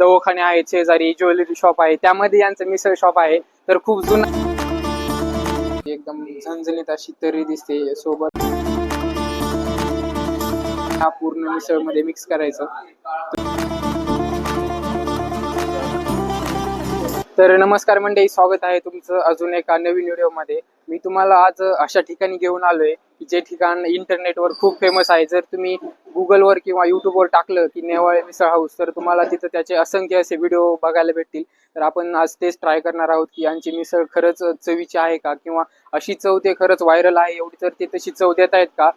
दवाखाने आहेत शेजारी ज्वेलरी शॉप आहे त्यामध्ये यांचं मिसळ शॉप आहे तर खूप जुना एकदम झणझणीत अशी तरी दिसते सोबत. हा पूर्ण मिसळमध्ये मिक्स करायचं. तर नमस्कार मंडळी स्वागत आहे तुमचं अजून एका नवीन व्हिडिओमध्ये. मी तुम्हाला आज अशा ठिकाणी घेऊन आलोय की जे ठिकाण इंटरनेटवर खूप फेमस आहे. जर तुम्ही गुगलवर किंवा युट्यूबवर टाकलं की नेवाळे मिसळ हाऊस तर तुम्हाला तिथं त्याचे असंख्य असे व्हिडिओ बघायला भेटतील. तर आपण आज तेच ट्राय करणार आहोत की यांची मिसळ खरंच चवीची आहे का? किंवा अशी चव ते खरंच व्हायरल आहे एवढी तर ते तशी चव देत आहेत का?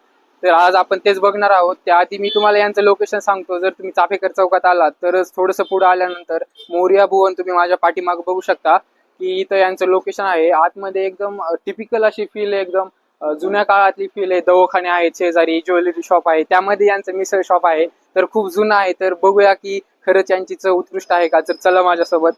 तर आज आपण तेच बघणार आहोत. त्याआधी मी तुम्हाला यांचं लोकेशन सांगतो. जर तुम्ही चाफेकर चौकात आलात तरच थोडंसं पुढे आल्यानंतर मोर्या भुवन तुम्ही माझ्या पाठीमाग बघू शकता. की इथं यांचं लोकेशन आहे. आतमध्ये एकदम टिपिकल अशी फील एकदम जुन्या काळातली फील आहे. दवाखाने आहेत शेजारी ज्वेलरी शॉप आहे. त्यामध्ये यांचं मिसळ शॉप आहे. तर खूप जुनं आहे. तर बघूया की खरंच यांची चव उत्कृष्ट आहे का? तर चला माझ्यासोबत.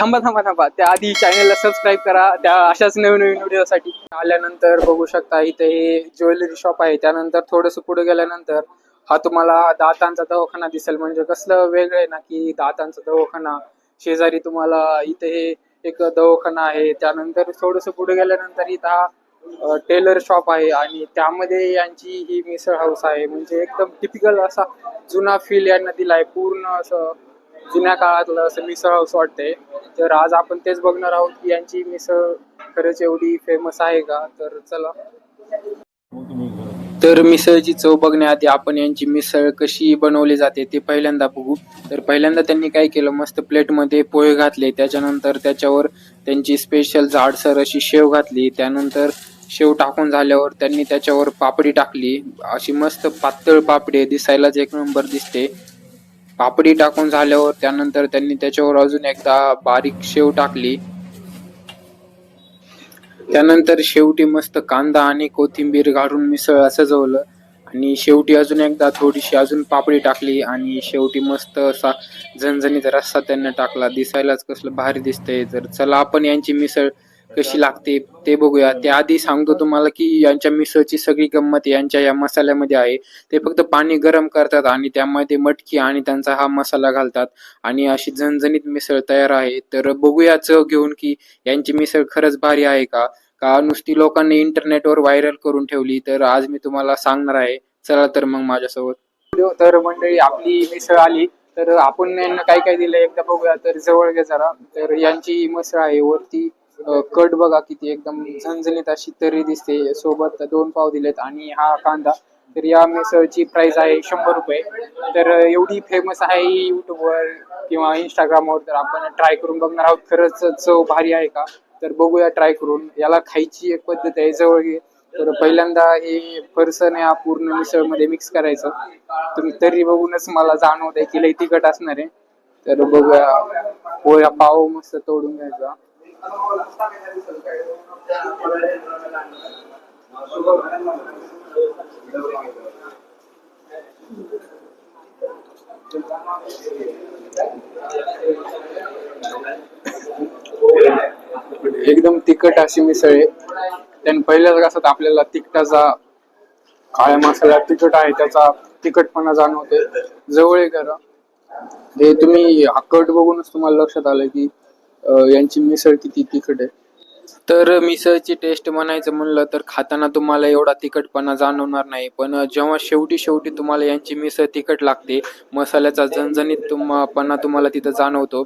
थांबा थांबा थांबा. त्या आधी चॅनलला सबस्क्राईब करा. त्या अशाच नवीन नवीन व्हिडिओसाठी आल्यानंतर बघू शकता इथे हे ज्वेलरी शॉप आहे. त्यानंतर थोडंसं पुढे गेल्यानंतर हा तुम्हाला दातांचा दवाखाना दिसेल. म्हणजे कसलं वेगळं आहे ना की दातांचा दवाखाना. शेजारी तुम्हाला इथे हे एक दवाखाना आहे. त्यानंतर थोडंसं पुढे गेल्यानंतर इथं हा टेलर शॉप आहे आणि त्यामध्ये यांची ही मिसळ हाऊस आहे. म्हणजे एकदम टिपिकल असा जुना फील यांना दिला आहे. पूर्ण असं जुन्या काळातलं असं मिसळ हाऊस वाटते तर आज आपण तेच बघणार आहोत की यांची मिसळ खरंच एवढी फेमस आहे का? तर चला. तर मिसळची चव बघण्याआधी आपण यांची मिसळ कशी बनवली जाते ते पहिल्यांदा बघू. तर पहिल्यांदा त्यांनी काय केलं मस्त प्लेटमध्ये पोहे घातले. त्याच्यानंतर त्याच्यावर त्यांची स्पेशल जाडसर अशी शेव घातली. त्यानंतर शेव टाकून झाल्यावर त्यांनी त्याच्यावर पापडी टाकली. अशी मस्त पातळ पापडी दिसायलाच एक नंबर दिसते. पापडी टाकून झाल्यावर त्यानंतर त्यांनी त्याच्यावर अजून एकदा बारीक शेव टाकली. त्यानंतर शेवटी मस्त कांदा आणि कोथिंबीर घालून मिसळ सजवलं आणि शेवटी अजून एकदा थोडीशी अजून पापडी टाकली आणि शेवटी मस्त असा झणझणीत रस्सा त्यांना टाकला. दिसायलाच कसलं भारी दिसतंय. तर चला आपण यांची मिसळ कशी लागते ते बघूया. त्याआधी सांगतो तुम्हाला की यांच्या मिसळची सगळी गंमत यांच्या या मसाल्यामध्ये आहे. ते फक्त पाणी गरम करतात आणि त्यामध्ये मटकी आणि त्यांचा हा मसाला घालतात. आणि अशी झणझणीत मिसळ तयार आहे. तर बघूया चव घेऊन की यांची मिसळ खरंच भारी आहे का? का नुसती लोकांनी इंटरनेटवर व्हायरल करून ठेवली तर आज मी तुम्हाला सांगणार आहे. चला तर मग माझ्यासोबत. तर मंडळी आपली मिसळ आली तर आपण यांना काय काय दिलं एकदा बघूया. तर जवळ घ्या जरा. तर यांची मिसळ आहे वरती कट बघा किती एकदम झणझणीत अशी तरी दिसते. सोबत दोन पाव दिलेत आणि हा कांदा. तर या मिसळची प्राइस आहे शंभर रुपये. तर एवढी फेमस आहे युट्यूबवर किंवा इंस्टाग्रामवर तर आपण ट्राय करून बघणार आहोत. खरंच चव भारी आहे का? तर बघूया ट्राय करून. याला खायची एक पद्धत आहे जवळ घे. तर पहिल्यांदा हे पर्सन या पूर्ण मिसळमध्ये मिक्स करायचं. तर तरी बघूनच मला जाणवत आहे की लई तिखट असणार आहे. तर बघूया. पोळ्या पाव मस्त तोडून घ्यायचा एकदम तिखट अशी मिसळ. आहे त्याने पहिल्याच कसं आपल्याला तिखटाचा काळ्या मसाला तिखट आहे त्याचा तिखटपणा जाणवते जवळ आहे करा हे तुम्ही हा कट बघूनच तुम्हाला लक्षात आलं की यांची मिसळ किती तिखट आहे. तर मिसळची टेस्ट म्हणायचं म्हणलं तर खाताना तुम्हाला एवढा तिखटपणा जाणवणार नाही. पण जेव्हा शेवटी शेवटी तुम्हाला यांची मिसळ तिखट लागते मसाल्याचा झणझणीत तुम्हापणा तुम्हाला तिथं जाणवतो.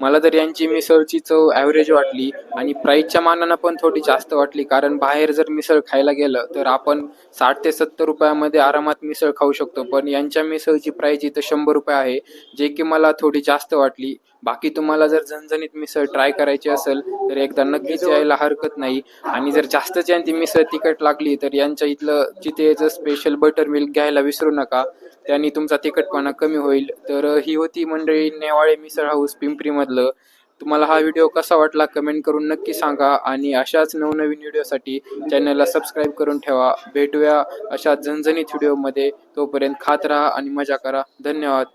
मला तर यांची मिसळची चव ॲव्हरेज वाटली आणि प्राईसच्या मानानं पण थोडी जास्त वाटली. कारण बाहेर जर मिसळ खायला गेलं तर आपण साठ ते सत्तर रुपयामध्ये आरामात मिसळ खाऊ शकतो. पण यांच्या मिसळची प्राईस इथं शंभर रुपये आहे जे की मला थोडी जास्त वाटली. बाकी तुम्हाला जर झणझणीत मिसळ ट्राय करायची असेल तर एकदा नक्कीच यायला हरकत नाही. आणि जर जास्तच यांची मिसळ तिखट लागली तर यांच्या इथलं चितेचं स्पेशल बटर मिल्क घ्यायला विसरू नका. त्यांनी तुमचा तिखटपणा कमी होईल. तर ही होती मंडळी नेवाळे मिसळ हाऊस पिंपरीमधलं. तुम्हाला हा व्हिडिओ कसा वाटला कमेंट करून नक्की सांगा. आणि अशाच नवनवीन व्हिडिओसाठी चॅनलला सबस्क्राईब करून ठेवा. भेटूया अशा झणझणीत व्हिडिओमध्ये तोपर्यंत खात राहा आणि मजा करा. धन्यवाद.